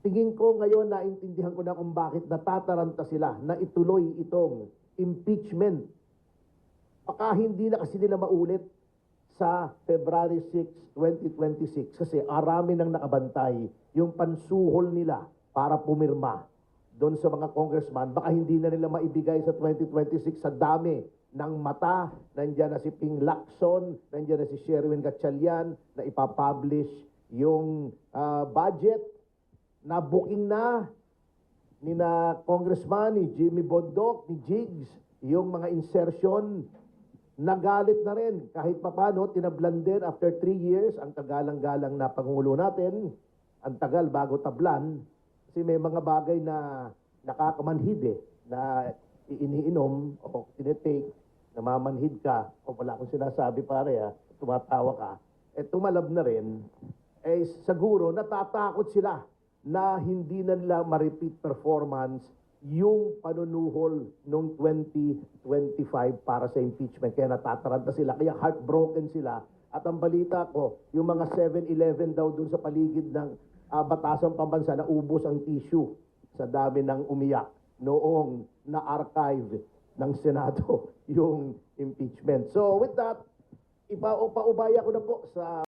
tingin ko ngayon naintindihan ko na kung bakit natataranta sila na ituloy itong impeachment. Baka hindi na kasi nila maulit sa February 6, 2026 kasi arami nang nakabantay yung pansuhol nila para pumirma doon sa mga congressman. Baka hindi na nila maibigay sa 2026 sa dami ng mata. Nandiyan na si Ping Lacson, nandiyan na si Sherwin Gatchalian na ipapublish yung ah, budget na booking na ni na congressman, ni Jimmy Bondoc, ni Jigs, yung mga insertion, nagalit na rin. Kahit papano, tinablan din after three years, ang tagalang-galang na Pangulo natin, ang tagal bago tablan, kasi may mga bagay na nakakamanhid eh, na iniinom o tinitake, namamanhid ka, o wala akong sinasabi pare ah, tumatawa ka, eh tumalab na rin, eh siguro natatakot sila na hindi na nila ma-repeat performance yung panunuhol nung 2025 para sa impeachment. Kaya natataranta sila, kaya heartbroken sila. At ang balita ko, yung mga 7-Eleven daw dun sa paligid ng ah, batasang pambansa na ubos ang tissue sa dami ng umiyak noong na-archive ng Senado yung impeachment. So with that, ipa-ubaya ko na po sa